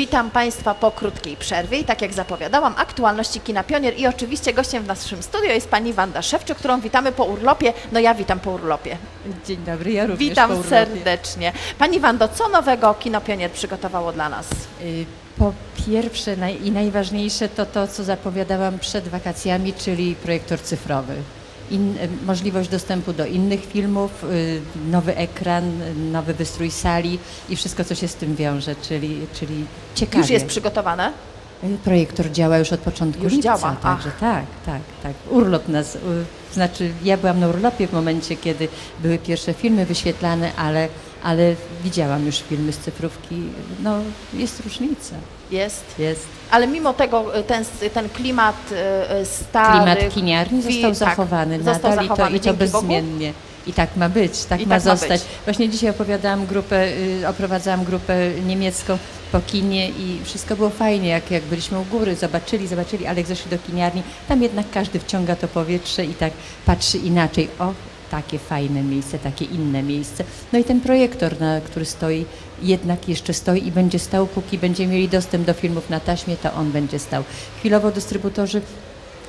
Witam Państwa po krótkiej przerwie i tak jak zapowiadałam, aktualności Kina Pionier i oczywiście gościem w naszym studio jest Pani Wanda Szewczyk, którą witamy po urlopie. No ja witam po urlopie. Dzień dobry, ja również po Witam urlopie. serdecznie. Pani Wando, co nowego Kino Pionier przygotowało dla nas? Y, Po pierwsze naj, i najważniejsze to to, co zapowiadałam przed wakacjami, czyli projektor cyfrowy. In, możliwość dostępu do innych filmów, y, nowy ekran, nowy wystrój sali i wszystko, co się z tym wiąże, czyli, czyli ciekawie. Już jest przygotowane? Y, Projektor działa już od początku Już lipca, działa, także ach. tak, tak, tak. Urlop nas, y, znaczy ja byłam na urlopie w momencie, kiedy były pierwsze filmy wyświetlane, ale, ale widziałam już filmy z cyfrówki. No, jest różnica. Jest. Jest. Ale mimo tego y, ten, ten klimat y, y, stary... Klimat kiniarni został tak, zachowany został nadal zachowany, i to, i to dzięki Bogu. bezmiennie. I tak ma być, tak I ma tak ma zostać. być. Właśnie dzisiaj opowiadałam grupę, oprowadzałam grupę niemiecką po kinie i wszystko było fajnie, jak, jak byliśmy u góry, zobaczyli, zobaczyli, ale jak zeszli do kiniarni, tam jednak każdy wciąga to powietrze i tak patrzy inaczej. O, takie fajne miejsce, takie inne miejsce. No i ten projektor, na, który stoi, jednak jeszcze stoi i będzie stał, póki będziemy mieli dostęp do filmów na taśmie, to on będzie stał. Chwilowo dystrybutorzy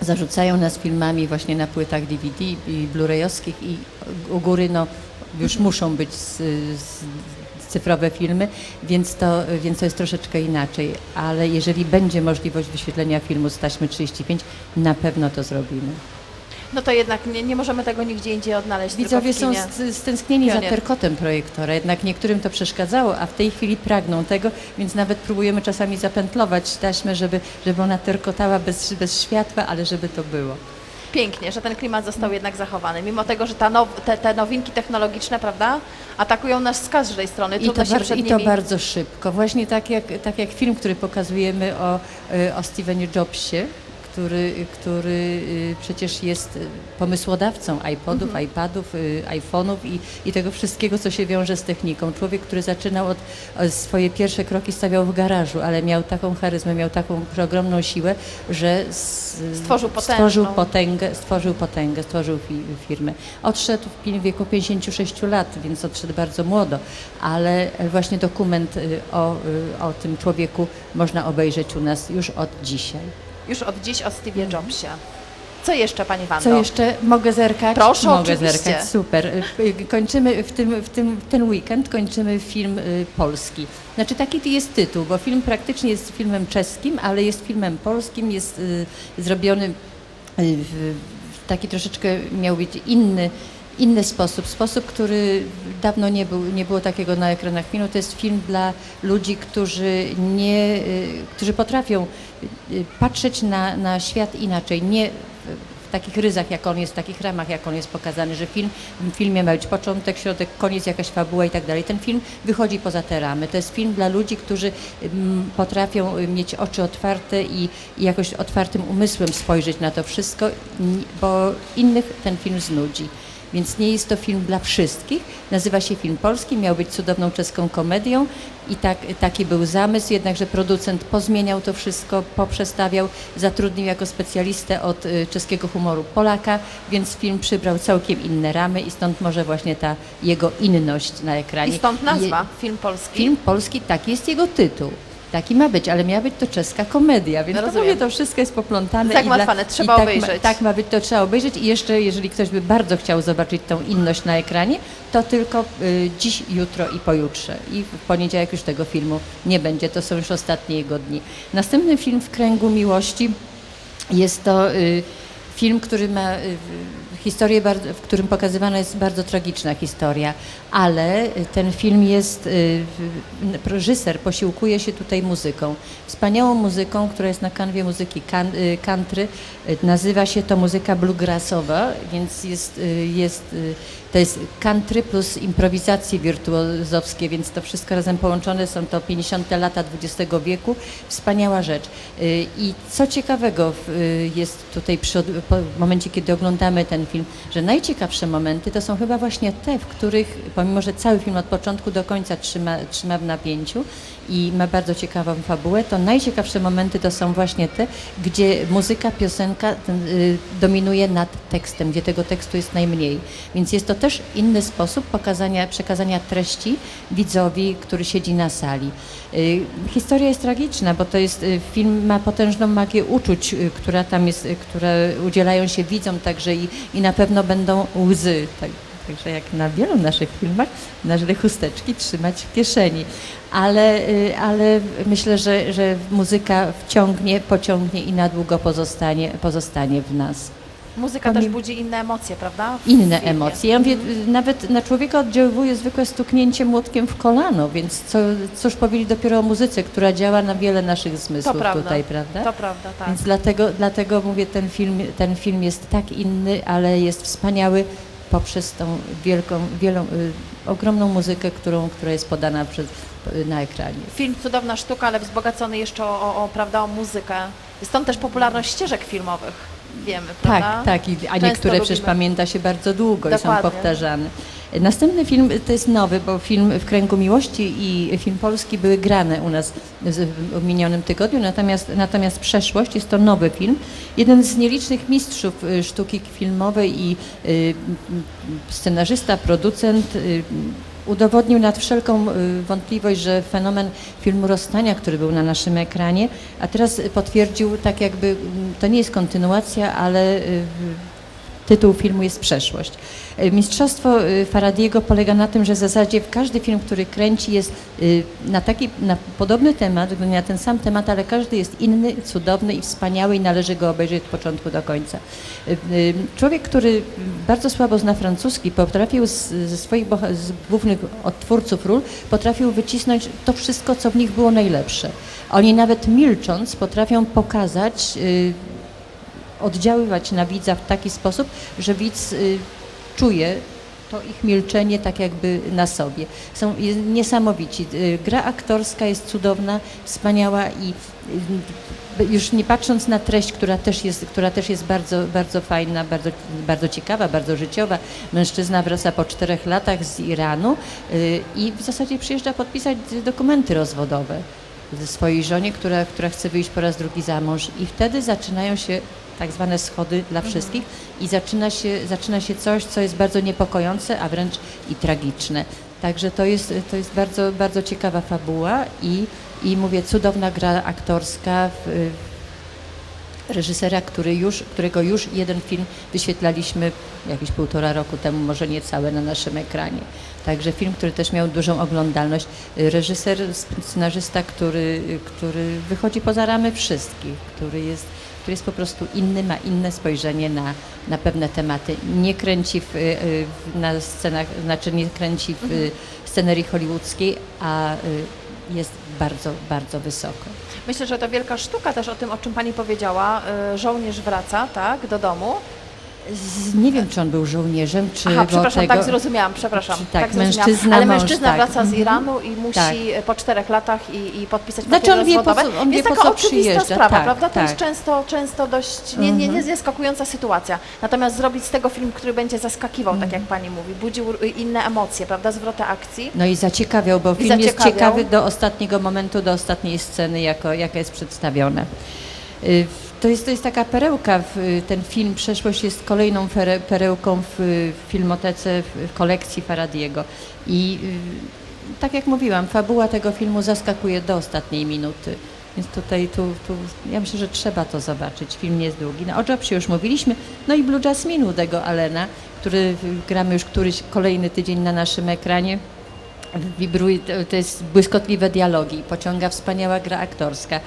zarzucają nas filmami właśnie na płytach DVD i Blu-rayowskich i u góry no, już muszą być z, z, cyfrowe filmy, więc to, więc to jest troszeczkę inaczej, ale jeżeli będzie możliwość wyświetlenia filmu z taśmy 35, na pewno to zrobimy. No to jednak nie, nie możemy tego nigdzie indziej odnaleźć. Widzowie są stęsknieni za terkotem projektora, jednak niektórym to przeszkadzało, a w tej chwili pragną tego, więc nawet próbujemy czasami zapętlować taśmę, żeby, żeby ona terkotała bez, bez światła, ale żeby to było. Pięknie, że ten klimat został jednak zachowany, mimo tego, że ta now, te, te nowinki technologiczne, prawda, atakują nas z każdej strony. I to, się bardzo, I to bardzo szybko. Właśnie tak jak, tak jak film, który pokazujemy o, y, o Stevenie Jobsie, który, który y, przecież jest pomysłodawcą iPodów, Mhm. iPadów, y, iPhone'ów i, i tego wszystkiego, co się wiąże z techniką. Człowiek, który zaczynał od od swoje pierwsze kroki stawiał w garażu, ale miał taką charyzmę, miał taką ogromną siłę, że s- Stworzył potężną- stworzył potęgę, stworzył potęgę, stworzył fi, firmę. Odszedł w wieku 56 lat, więc odszedł bardzo młodo, ale właśnie dokument y, o, o tym człowieku można obejrzeć u nas już od dzisiaj. Już od dziś o Steve Jobsie. Co jeszcze, Pani Wando? Co jeszcze? Mogę zerkać? Proszę, Mogę oczywiście. zerkać, super. Y, Kończymy w tym, w tym, ten weekend kończymy film y, polski. Znaczy taki jest tytuł, bo film praktycznie jest filmem czeskim, ale jest filmem polskim, jest y, zrobiony y, w taki troszeczkę miał być inny, inny sposób, sposób, który dawno nie, był, nie było takiego na ekranach filmu. To jest film dla ludzi, którzy, nie, y, którzy potrafią y, patrzeć na, na świat inaczej, nie w- takich ryzach, jak on jest, w takich ramach, jak on jest pokazany, że film, w filmie ma być początek, środek, koniec, jakaś fabuła i tak dalej. Ten film wychodzi poza te ramy. To jest film dla ludzi, którzy potrafią y, mieć oczy otwarte i, i jakoś otwartym umysłem spojrzeć na to wszystko, bo innych ten film znudzi. Więc nie jest to film dla wszystkich. Nazywa się film polski, miał być cudowną czeską komedią i tak, taki był zamysł, jednakże producent pozmieniał to wszystko, poprzestawiał, zatrudnił jako specjalistę od y, czeskiego humoru Polaka, więc film przybrał całkiem inne ramy i stąd może właśnie ta jego inność na ekranie. I stąd nazwa, Je- film polski. Film polski, taki jest jego tytuł. Taki ma być, ale miała być to czeska komedia, więc to Rozumiem. mówię, to wszystko jest poplątane. Zagmatwane, i dla- trzeba i tak obejrzeć. Ma, tak ma być, to trzeba obejrzeć i jeszcze, jeżeli ktoś by bardzo chciał zobaczyć tą inność na ekranie, to tylko y, dziś, jutro i pojutrze. I w poniedziałek już tego filmu nie będzie, to są już ostatnie jego dni. Następny film w kręgu miłości jest to y, film, który ma y, historię, w którym pokazywana jest bardzo tragiczna historia, ale y, ten film jest, y, reżyser posiłkuje się tutaj muzyką. Wspaniałą muzyką, która jest na kanwie muzyki country. Nazywa się to muzyka bluegrassowa, więc jest, jest, to jest country plus improwizacje wirtuozowskie, więc to wszystko razem połączone są to 50 lata XX wieku. Wspaniała rzecz. I co ciekawego jest tutaj przy, w momencie, kiedy oglądamy ten film, że najciekawsze momenty to są chyba właśnie te, w których, pomimo że cały film od początku do końca trzyma, trzyma w napięciu i ma bardzo ciekawą fabułę, to najciekawsze momenty to są właśnie te, gdzie muzyka, piosenka y, dominuje nad tekstem, gdzie tego tekstu jest najmniej. Więc jest to też inny sposób pokazania, przekazania treści widzowi, który siedzi na sali. Y, Historia jest tragiczna, bo to jest y, film ma potężną magię uczuć, która tam jest, które udzielają się widzom także i, i na pewno będą łzy. Tak, także jak na wielu naszych filmach należy chusteczki trzymać w kieszeni. Ale, y, ale myślę, że, że muzyka wciągnie, pociągnie i na długo pozostanie, pozostanie w nas. Muzyka Pamię- też budzi inne emocje, prawda? w Inne filmie. emocje. Ja mówię, y, nawet na człowieka oddziaływuje zwykłe stuknięcie młotkiem w kolano, więc co, cóż powiedzieć dopiero o muzyce, która działa na wiele naszych zmysłów prawda. tutaj, prawda? To prawda, tak. Więc dlatego, dlatego mówię, ten film, ten film jest tak inny, ale jest wspaniały poprzez tą wielką, wielą, y, ogromną muzykę, którą, która jest podana przez, y, na ekranie. Film cudowna sztuka, ale wzbogacony jeszcze o, o, o, prawda, o muzykę. Stąd też popularność ścieżek filmowych. Wiemy, prawda? Tak, tak. I, a niektóre przecież lubimy. pamięta się bardzo długo i są Dokładnie. powtarzane. Następny film to jest nowy, bo film W kręgu miłości i film polski były grane u nas w minionym tygodniu, natomiast, natomiast Przeszłość jest to nowy film. Jeden z nielicznych mistrzów y, sztuki filmowej i y, scenarzysta, producent y, udowodnił nad wszelką y, wątpliwość, że fenomen filmu Rozstania, który był na naszym ekranie, a teraz potwierdził tak jakby, mm, to nie jest kontynuacja, ale y, tytuł filmu jest Przeszłość. Y, Mistrzostwo y, Faradiego polega na tym, że w zasadzie każdy film, który kręci jest y, na taki, na podobny temat, na ten sam temat, ale każdy jest inny, cudowny i wspaniały i należy go obejrzeć od początku do końca. Człowiek, który bardzo słabo zna francuski, potrafił ze swoich z głównych odtwórców ról, potrafił wycisnąć to wszystko, co w nich było najlepsze. Oni nawet milcząc potrafią pokazać oddziaływać na widza w taki sposób, że widz y, czuje to ich milczenie tak jakby na sobie. Są niesamowici. Y, Gra aktorska jest cudowna, wspaniała i y, już nie patrząc na treść, która też jest, która też jest bardzo, bardzo fajna, bardzo, bardzo ciekawa, bardzo życiowa. Mężczyzna wraca po czterech latach z Iranu i w zasadzie przyjeżdża podpisać dokumenty rozwodowe swojej żonie, która, która chce wyjść po raz drugi za mąż. I wtedy zaczynają się tak zwane schody dla wszystkich i zaczyna się, zaczyna się coś, co jest bardzo niepokojące, a wręcz i tragiczne. Także to jest, to jest bardzo, bardzo ciekawa fabuła i, i mówię, cudowna gra aktorska w, reżysera, który już, którego już jeden film wyświetlaliśmy jakieś półtora roku temu, może niecałe na naszym ekranie. Także film, który też miał dużą oglądalność. Reżyser, scenarzysta, który, który wychodzi poza ramy wszystkich, który jest, który jest po prostu inny, ma inne spojrzenie na, na pewne tematy. Nie kręci w, w, na scenach, znaczy nie kręci w Mhm. scenerii hollywoodzkiej, a y, jest bardzo, bardzo wysoko. Myślę, że to wielka sztuka też o tym, o czym Pani powiedziała. Y, Żołnierz wraca, tak, do domu. Z, nie wiem, czy on był żołnierzem, czy Aha, przepraszam, tego... tak zrozumiałam, przepraszam. Tak, zrozumiałam. mężczyzna, Ale mąż, mężczyzna tak. wraca z Mhm. Iranu i musi Tak. po czterech latach i, i podpisać Znaczy, on wie, po co- on wie, Jest po taka oczywista sprawa, Tak, prawda? To jest tak. często, często dość nie, nie, nie zaskakująca sytuacja. Natomiast zrobić z tego film, który będzie zaskakiwał, tak jak Pani mówi, budził y, inne emocje, prawda? Zwroty akcji. No i zaciekawiał, bo film jest zaciekawiał. ciekawy do ostatniego momentu, do ostatniej sceny, jako, jaka jest przedstawiona. To jest, to jest taka perełka, w, y, ten film Przeszłość jest kolejną perełką w, y, filmotece, w, kolekcji Faradiego. I y, tak jak mówiłam, fabuła tego filmu zaskakuje do ostatniej minuty. Więc tutaj, tu, tu, ja myślę, że trzeba to zobaczyć. Film nie jest długi. No, o Jobsie już mówiliśmy. No i Blue Jasmine Udego Allena, który gramy już któryś kolejny tydzień na naszym ekranie. Wibruje, to jest błyskotliwe dialogi, pociąga wspaniała gra aktorska.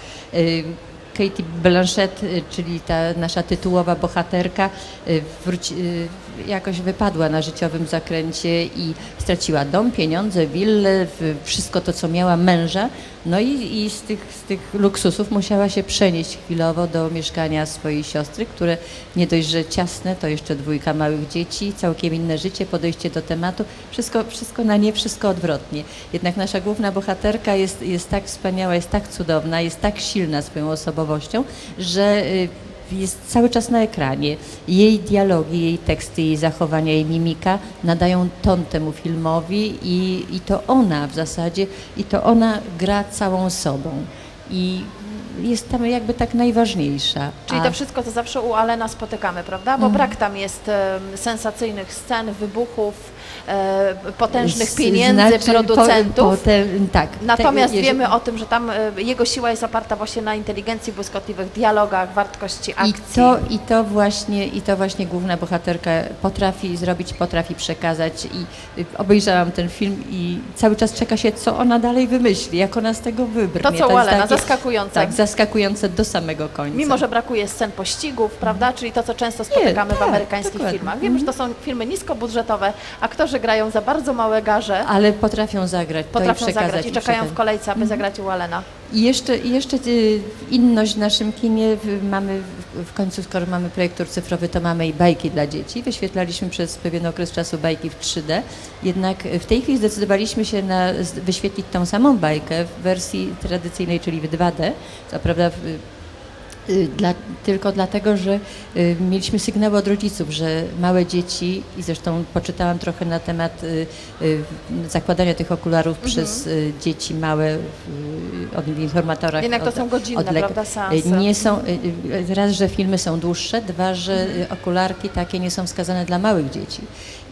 Katie Blanchett, y, czyli ta nasza tytułowa bohaterka, y, wróci, y, jakoś wypadła na życiowym zakręcie i straciła dom, pieniądze, willę, wszystko to, co miała męża. No i, i z, tych, z tych luksusów musiała się przenieść chwilowo do mieszkania swojej siostry, które nie dość, że ciasne, to jeszcze dwójka małych dzieci, całkiem inne życie, podejście do tematu. Wszystko, wszystko na nie, wszystko odwrotnie. Jednak nasza główna bohaterka jest, jest tak wspaniała, jest tak cudowna, jest tak silna swoją osobowością, że y, jest cały czas na ekranie. Jej dialogi, jej teksty, jej zachowania, jej mimika nadają ton temu filmowi i, i to ona w zasadzie, i to ona gra całą sobą. I jest tam jakby tak najważniejsza. Czyli to wszystko, co zawsze u Alena spotykamy, prawda? Bo Mhm. brak tam jest sensacyjnych scen, wybuchów, potężnych Z- pieniędzy, znaczy, producentów. Po, potem, tak. Natomiast Te- wiemy o tym, że tam e, jego siła jest oparta właśnie na inteligencji, błyskotliwych dialogach, wartości I akcji. to, i, to właśnie, I to właśnie główna bohaterka potrafi zrobić, potrafi przekazać. I y, obejrzałam ten film i cały czas czeka się, co ona dalej wymyśli, jak ona z tego wybrnie. To, co u jest Alena, takie- zaskakujące. Tak, zaskakujące do samego końca. Mimo, że brakuje scen pościgów, prawda? Czyli to, co często spotykamy w tak, amerykańskich dokładnie. filmach. Wiemy, że to są filmy niskobudżetowe, aktorzy grają za bardzo małe garze, Ale potrafią zagrać, potrafią zagrać i czekają w kolejce, aby zagrać u Alena. I jeszcze, jeszcze y, inność w naszym kinie mamy w, końcu, skoro mamy projektor cyfrowy, to mamy i bajki dla dzieci. Wyświetlaliśmy przez pewien okres czasu bajki w 3D, jednak w tej chwili zdecydowaliśmy się na wyświetlić tą samą bajkę w wersji tradycyjnej, czyli w 2D. Co prawda y, dla, tylko dlatego, że y, mieliśmy sygnały od rodziców, że małe dzieci, i zresztą poczytałam trochę na temat y, y, zakładania tych okularów Mhm. przez y, dzieci małe y, od w informatorach. Jednak to od, są godzinne, od prawda, seanse. Y, Nie są, y, y, raz, że filmy są dłuższe, dwa, że Mhm. y, okularki takie nie są wskazane dla małych dzieci.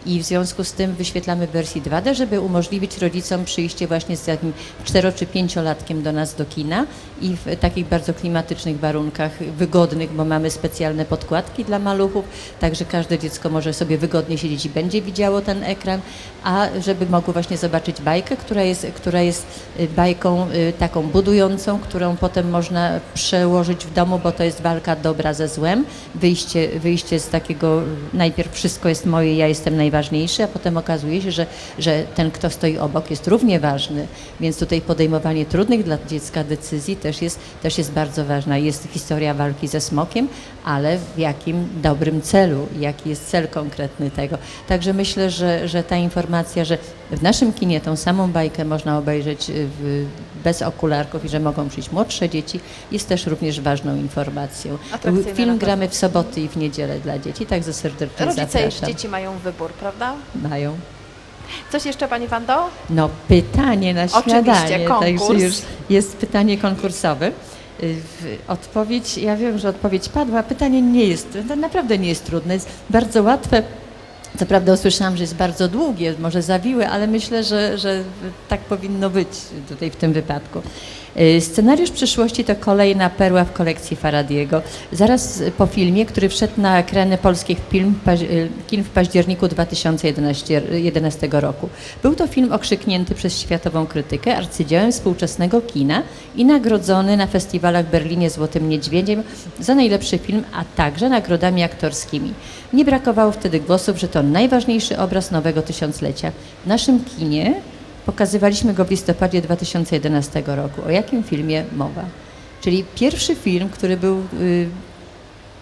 I w związku z tym wyświetlamy w wersji 2D, żeby umożliwić rodzicom przyjście właśnie z takim 4 czy 5-latkiem do nas do kina i w takich bardzo klimatycznych warunkach, wygodnych, bo mamy specjalne podkładki dla maluchów, także każde dziecko może sobie wygodnie siedzieć i będzie widziało ten ekran, a żeby mogło właśnie zobaczyć bajkę, która jest, która jest y, bajką y, taką budującą, którą potem można przełożyć w domu, bo to jest walka dobra ze złem, wyjście, wyjście z takiego, najpierw wszystko jest moje, ja jestem najważniejszy, a potem okazuje się, że, że ten, kto stoi obok jest równie ważny, więc tutaj podejmowanie trudnych dla dziecka decyzji też jest, też jest bardzo ważna. Jest historia walki ze smokiem, ale w jakim dobrym celu, jaki jest cel konkretny tego. Także myślę, że, że ta informacja, że w naszym kinie tą samą bajkę można obejrzeć y, w, bez okularków i że mogą przyjść młodsze dzieci, jest też również ważną informacją. Film gramy w soboty i w niedzielę dla dzieci, także serdecznie Rodzice zapraszam. dzieci mają wybór, prawda? Mają. Coś jeszcze Pani Wando? No pytanie na Oczywiście, śniadanie, także konkurs. już jest pytanie konkursowe. Y, Odpowiedź, ja wiem, że odpowiedź padła, pytanie nie jest, naprawdę nie jest trudne, jest bardzo łatwe. Co prawda usłyszałam, że jest bardzo długie, może zawiłe, ale myślę, że, że tak powinno być tutaj w tym wypadku. Y, Scenariusz przyszłości to kolejna perła w kolekcji Faradiego. Zaraz po filmie, który wszedł na ekrany polskich film, y, kin w październiku 2011 roku. Był to film okrzyknięty przez światową krytykę arcydziełem współczesnego kina i nagrodzony na festiwalach w Berlinie Złotym Niedźwiedziem za najlepszy film, a także nagrodami aktorskimi. Nie brakowało wtedy głosów, że to najważniejszy obraz nowego tysiąclecia. W naszym kinie Pokazywaliśmy go w listopadzie 2011 roku. O jakim filmie mowa? Czyli pierwszy film, który był y,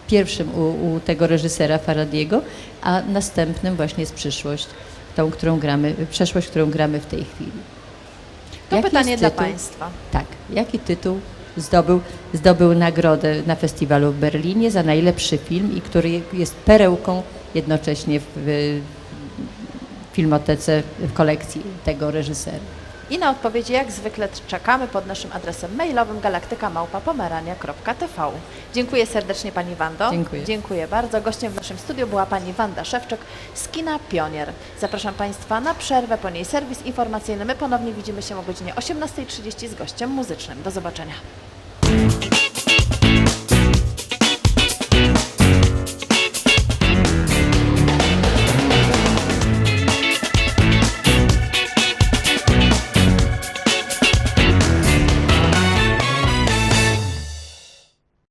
pierwszym u, u tego reżysera Faradiego, a następnym właśnie jest przyszłość, tą, którą gramy, przeszłość, którą gramy w tej chwili. To Jaki pytanie dla? Państwa. Tak. Jaki tytuł zdobył, zdobył nagrodę na festiwalu w Berlinie za najlepszy film i który jest perełką jednocześnie w, w filmotece, w kolekcji tego reżysera. I na odpowiedzi jak zwykle czekamy pod naszym adresem mailowym galaktykamałpapomerania.tv. Dziękuję serdecznie Pani Wando. Dziękuję. Dziękuję bardzo. Gościem w naszym studiu była Pani Wanda Szewczyk z Kina Pionier. Zapraszam Państwa na przerwę, po niej serwis informacyjny. My ponownie widzimy się o godzinie 18.30 z gościem muzycznym. Do zobaczenia.